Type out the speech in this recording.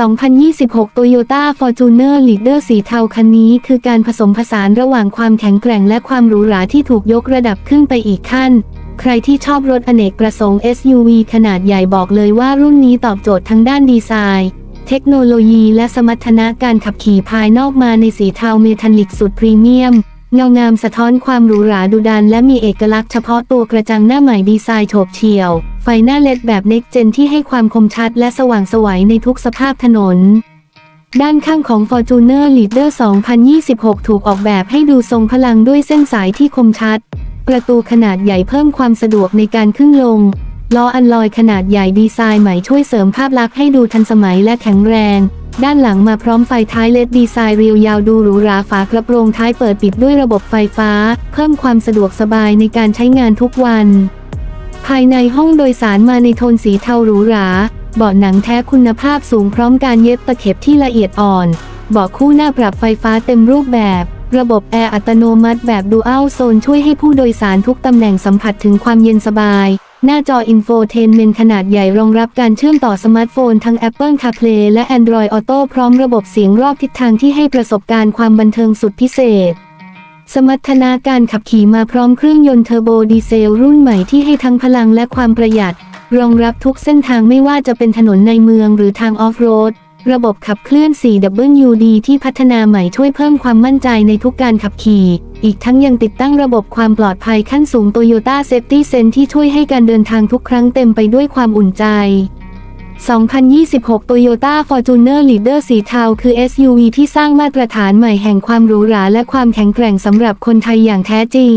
2026 Toyota Fortuner Leader สีเทาคันนี้คือการผสมผสานระหว่างความแข็งแกร่งและความหรูหราที่ถูกยกระดับขึ้นไปอีกขั้น ใครที่ชอบรถอเนกประสงค์ SUV ขนาดใหญ่บอกเลยว่ารุ่นนี้ตอบโจทย์ทั้งด้านดีไซน์ เทคโนโลยีและสมรรถนะการขับขี่ภายนอกมาในสีเทาเมทัลลิกสุดพรีเมียม เงางามสะท้อนความหรูหราดุดันและมีเอกลักษณ์เฉพาะตัวกระจังหน้าใหม่ดีไซน์โฉบเฉี่ยว ไฟหน้าเลดแบบเน็กเจนที่ให้ความคมชัดและสว่างสวัยในทุกสภาพถนน ด้านข้างของ Fortuner Leader 2026 ถูกออกแบบให้ดูทรงพลังด้วยเส้นสายที่คมชัด ประตูขนาดใหญ่เพิ่มความสะดวกในการขึ้นลง ล้ออันลอยขนาดใหญ่ดีไซน์ใหม่ช่วยเสริมภาพลักษณ์ให้ดูทันสมัยและแข็งแรง ด้านหลังมาพร้อมไฟท้ายเลดดีไซน์เรียวยาวดูหรูหราฝากระโปรงท้ายเปิดปิดด้วยระบบไฟฟ้า เพิ่มความสะดวกสบายในการใช้งานทุกวัน ภายในห้องโดยสารมาในโทนสีเทาหรูหราเบาะหนังแท้คุณภาพสูงพร้อมการเย็บตะเข็บที่ละเอียดอ่อน เบาะคู่หน้าปรับไฟฟ้าเต็มรูปแบบ ระบบแอร์อัตโนมัติแบบดูอัลโซนช่วยให้ผู้โดยสารทุกตำแหน่งสัมผัสถึงความเย็นสบาย หน้าจออินโฟเทนเมนขนาดใหญ่รองรับการเชื่อมต่อสมาร์ทโฟนทั้ง Apple CarPlay และ Android Auto พร้อมระบบเสียงรอบทิศทางที่ให้ประสบการณ์ความบันเทิงสุดพิเศษ สมรรถนะการขับขี่มาพร้อมเครื่องยนต์เทอร์โบดีเซลรุ่นใหม่ที่ให้ทั้งพลังและความประหยัด รองรับทุกเส้นทางไม่ว่าจะเป็นถนนในเมืองหรือทางออฟโรด ระบบขับเคลื่อน 4WD ที่พัฒนาใหม่ช่วยเพิ่มความมั่นใจในทุกการขับขี่ อีกทั้งยังติดตั้งระบบความปลอดภัยขั้นสูง Toyota Safety Sense ที่ช่วยให้การเดินทางทุกครั้งเต็มไปด้วยความอุ่นใจ 2026 Toyota Fortuner Leader สีเทาคือ SUV ที่สร้างมาตรฐานใหม่แห่งความหรูหราและความแข็งแกร่งสำหรับคนไทยอย่างแท้จริง